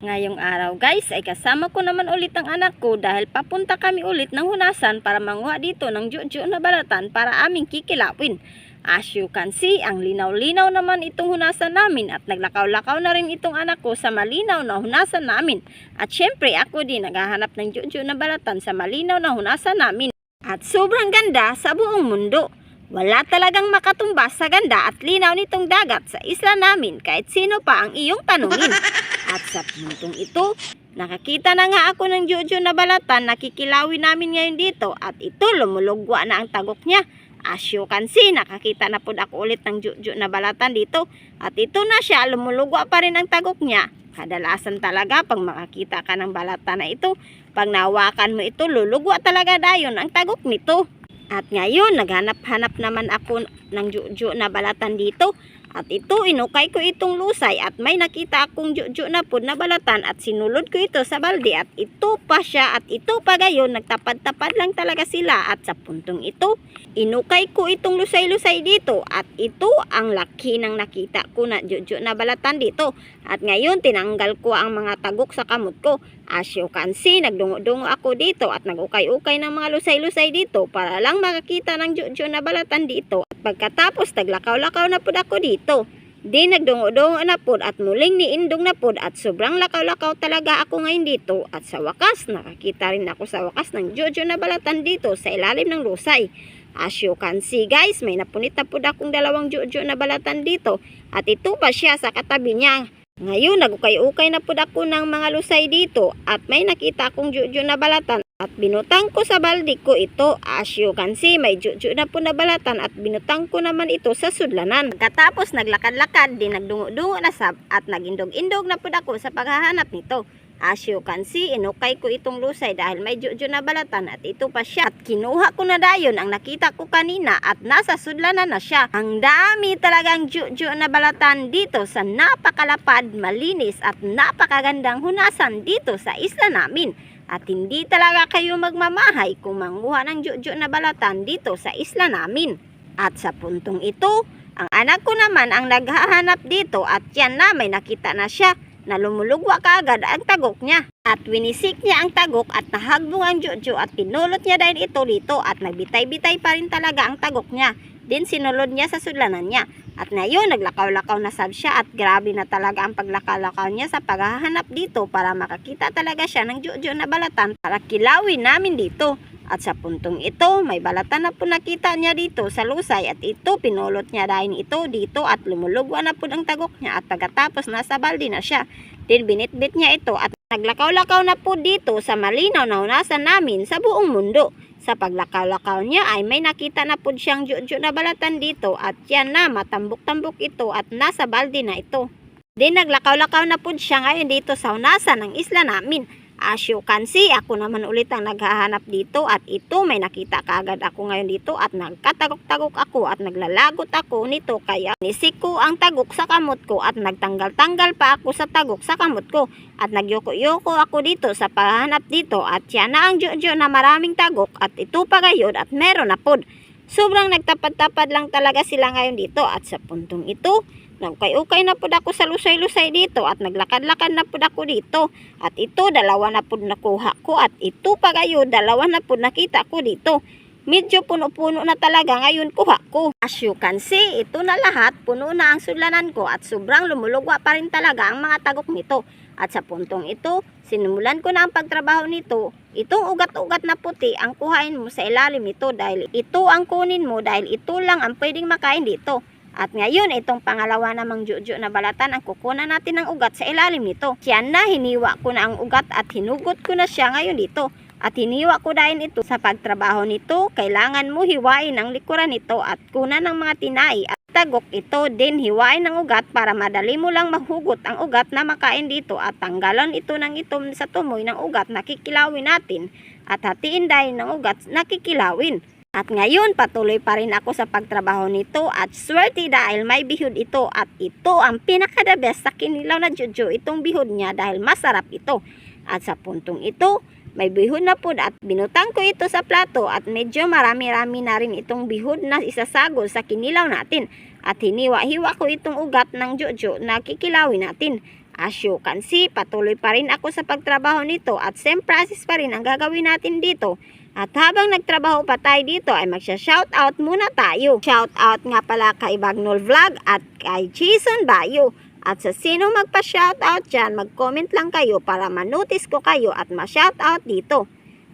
Ngayong araw guys ay kasama ko naman ulit ang anak ko dahil papunta kami ulit ng hunasan para manguha dito ng juju na balatan para aming kikilawin. As you can see, ang linaw-linaw naman itong hunasan namin at naglakaw-lakaw na rin itong anak ko sa malinaw na hunasan namin. At syempre ako din naghahanap ng juju na balatan sa malinaw na hunasan namin. At sobrang ganda sa buong mundo. Wala talagang makatumbas sa ganda at linaw nitong dagat sa isla namin kahit sino pa ang iyong tanungin. At sa puntong ito, nakakita na nga ako ng Jojo na balatan na kikilawin namin ngayon dito at ito lumulugwa na ang tagok niya. As you can see, nakakita na po ako ulit ng Jojo na balatan dito at ito na siya, lumulugwa pa rin ang tagok niya. Kadalasan talaga pag makakita ka ng balatan na ito, pag nawakan mo ito, lulugwa talaga dayon ang tagok nito. At ngayon, naghanap-hanap naman ako ng Jojo na balatan dito at ito, inukay ko itong lusay at may nakita akong juju na pod na balatan at sinulod ko ito sa balde at ito pa siya at ito pa gayon, nagtapad-tapad lang talaga sila at sa puntong ito, inukay ko itong lusay-lusay dito at ito ang laki ng nakita ko na juju na balatan dito. At ngayon, tinanggal ko ang mga tagok sa kamot ko. As you can see, nagdungo-dungo ako dito at nagukay-ukay ng mga lusay-lusay dito para lang makakita ng juju na balatan dito. At pagkatapos, taglakaw-lakaw na pod ako dito. Di nagdungo-dungo na pod at muling niindong na pod at sobrang lakaw-lakaw talaga ako ngayon dito. At sa wakas, nakakita rin ako sa wakas ng juju na balatan dito sa ilalim ng lusay. As you can see guys, may napunit na pod akong dalawang juju na balatan dito. At ito pa siya sa katabi niya. Ngayon, nagukay-ukay na po ako ng mga lusay dito at may nakita akong juju na balatan at binutang ko sa balde ko ito. As you can see, may juju na po na balatan at binutang ko naman ito sa sudlanan. Pagkatapos naglakad-lakad, din nagdungo-dungo na sab at nagindog-indog na po ako sa paghahanap nito. As you can see, inukay ko itong lusay dahil may juju na balatan at ito pa siya. At kinuha ko na dayon ang nakita ko kanina at nasa sudlanan na siya. Ang dami talagang juju na balatan dito sa napakalapad, malinis at napakagandang hunasan dito sa isla namin. At hindi talaga kayo magmamahay kung manguha ng juju na balatan dito sa isla namin. At sa puntong ito, ang anak ko naman ang naghahanap dito at yan na may nakita na siya na lumulugwa kaagad ang tagok niya. At winisik niya ang tagok at nahagbong ang Jojo at pinulot niya dahil ito dito at nagbitay-bitay pa rin talaga ang tagok niya. Din sinulod niya sa sudlanan niya. At ngayon, naglakaw-lakaw na sab siya at grabe na talaga ang paglakaw-lakaw niya sa paghahanap dito para makakita talaga siya ng Jojo na balatan para kilawin namin dito. At sa puntong ito, may balatan na po nakita niya dito sa lusay at ito pinulot niya dahil ito dito at lumulugwa na po ang tagok niya at pagkatapos nasa balde na siya. Din binitbit niya ito at naglakaw-lakaw na po dito sa malinaw na hunasan namin sa buong mundo. Sa paglakaw-lakaw niya ay may nakita na po siyang juju na balatan dito at yan na matambok-tambok ito at nasa balde na ito. Din naglakaw-lakaw na po siya ngayon dito sa hunasan ng isla namin. As you can see, ako naman ulit ang naghahanap dito at ito may nakita kaagad ako ngayon dito at nagkatagok-tagok ako at naglalagot ako nito kaya nisik ko ang tagok sa kamot ko at nagtanggal-tanggal pa ako sa tagok sa kamot ko at nagyoko-yoko ako dito sa paghahanap dito at yan na ang jojo na maraming tagok at ito pa gayon at meron na pod. Sobrang nagtapad-tapad lang talaga sila ngayon dito at sa puntong ito, nagkay-ukay na po ako sa lusay-lusay dito at naglakad-lakad na po ako dito. At ito, dalawa na po nakuha ko at ito pa kayo, dalawa na po nakita ko dito. Medyo puno-puno na talaga ngayon kuha ko. As you can see, ito na lahat, puno na ang sulanan ko at sobrang lumulugwa pa rin talaga ang mga tagok nito. At sa puntong ito, sinimulan ko na ang pagtrabaho nito. Itong ugat-ugat na puti ang kuhain mo sa ilalim nito dahil ito ang kunin mo dahil ito lang ang pwedeng makain dito. At ngayon, itong pangalawa namang juju na balatan ang kukunan natin ng ugat sa ilalim nito. Yan na, hiniwa ko na ang ugat at hinugot ko na siya ngayon dito. At hiniwa ko dahil ito sa pagtrabaho nito, kailangan mo hiwain ang likuran nito at kunan ng mga tinai at tagok ito din hiwain ng ugat para madali mo lang mahugot ang ugat na makain dito at tanggalan ito ng itom sa tumoy ng ugat na kikilawin natin at hatiin dahil ng ugat na kikilawin. At ngayon, patuloy pa rin ako sa pagtrabaho nito at swerte dahil may bihod ito at ito ang pinaka-the best sa kinilaw na juju itong bihod niya dahil masarap ito. At sa puntong ito, may bihod na po at binutang ko ito sa plato at medyo marami-rami na rin itong bihod na isasagol sa kinilaw natin. At hiniwa-hiwa ko itong ugat ng juju na kikilawin natin. As you can see, patuloy pa rin ako sa pagtrabaho nito at same process pa rin ang gagawin natin dito. At habang nagtrabaho pa tayo dito ay magsha-shoutout muna tayo. Shoutout nga pala kay Bagnol Vlog at kay Jason Bayo. At sa sino magpa-shoutout dyan, mag-comment lang kayo para manotice ko kayo at ma-shoutout dito.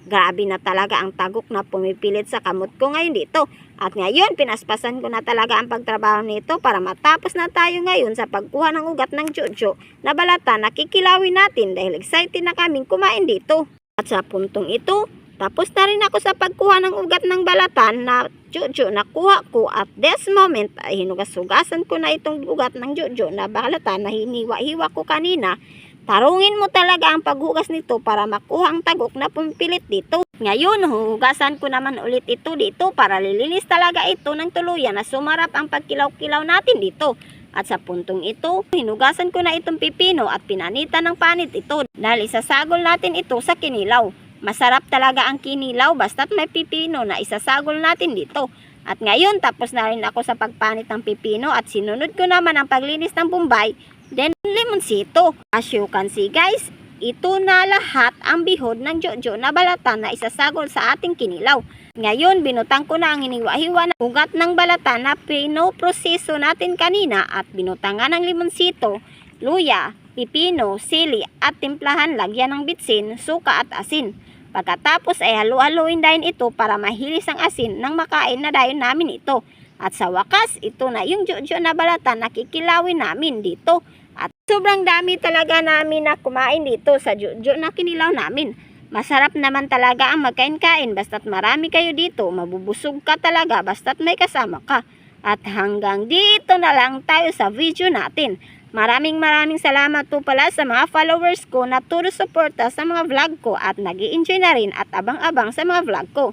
Grabe na talaga ang tagok na pumipilit sa kamot ko ngayon dito. At ngayon, pinaspasan ko na talaga ang pagtrabaho nito para matapos na tayo ngayon sa pagkuha ng ugat ng Jojo na balata na natin dahil excited na kaming kumain dito. At sa puntong ito, tapos na rin ako sa pagkuha ng ugat ng balatan na Jojo na kuha ko at this moment ay hinugas-hugasan ko na itong ugat ng Jojo na balatan na hiniwa-hiwa ko kanina. Tarungin mo talaga ang paghugas nito para makuha ang tagok na pumipilit dito. Ngayon, hugasan ko naman ulit ito dito para lilinis talaga ito ng tuluyan na sumarap ang pagkilaw-kilaw natin dito. At sa puntong ito, hinugasan ko na itong pipino at pinanitan ng panit ito dahil isasagol natin ito sa kinilaw. Masarap talaga ang kinilaw basta't may pipino na isasagol natin dito. At ngayon, tapos na rin ako sa pagpanit ng pipino at sinunod ko naman ang paglinis ng bumbay, then limonsito. As you can see guys, ito na lahat ang bihod ng Jojo na balatan na isasagol sa ating kinilaw. Ngayon, binutang ko na ang hiniwa-hiwa na ugat ng balatan na pinoproseso natin kanina at binutangan ng limonsito, luya, pipino, sili at timplahan lagyan ng bitsin, suka at asin. Pagkatapos ay halu-haluin dahil ito para mahilis ang asin nang makain na dahil namin ito. At sa wakas, ito na yung Jojo na balatan na kikilawin namin dito. At sobrang dami talaga namin na kumain dito sa Jojo na kinilaw namin. Masarap naman talaga ang magkain-kain basta't marami kayo dito. Mabubusog ka talaga basta't may kasama ka. At hanggang dito na lang tayo sa video natin. Maraming maraming salamat po pala sa mga followers ko na turo suporta sa mga vlog ko at nag enjoy na rin at abang-abang sa mga vlog ko.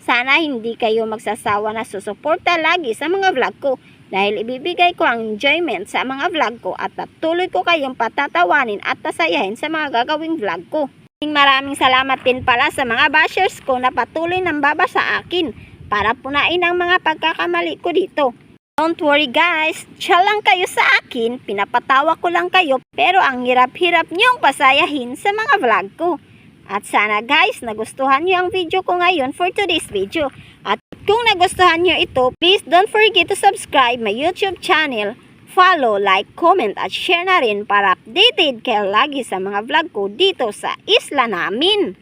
Sana hindi kayo magsasawa na susuporta lagi sa mga vlog ko dahil ibibigay ko ang enjoyment sa mga vlog ko at patuloy ko kayong patatawanin at tasayahin sa mga gagawing vlog ko. Maraming salamat din pala sa mga bashers ko na patuloy nang baba sa akin para punain ang mga pagkakamali ko dito. Don't worry guys, chill lang kayo sa akin, pinapatawa ko lang kayo pero ang hirap-hirap niyong pasayahin sa mga vlog ko. At sana guys, nagustuhan niyo ang video ko ngayon for today's video. At kung nagustuhan niyo ito, please don't forget to subscribe my YouTube channel, follow, like, comment at share na rin para updated kayo lagi sa mga vlog ko dito sa isla namin.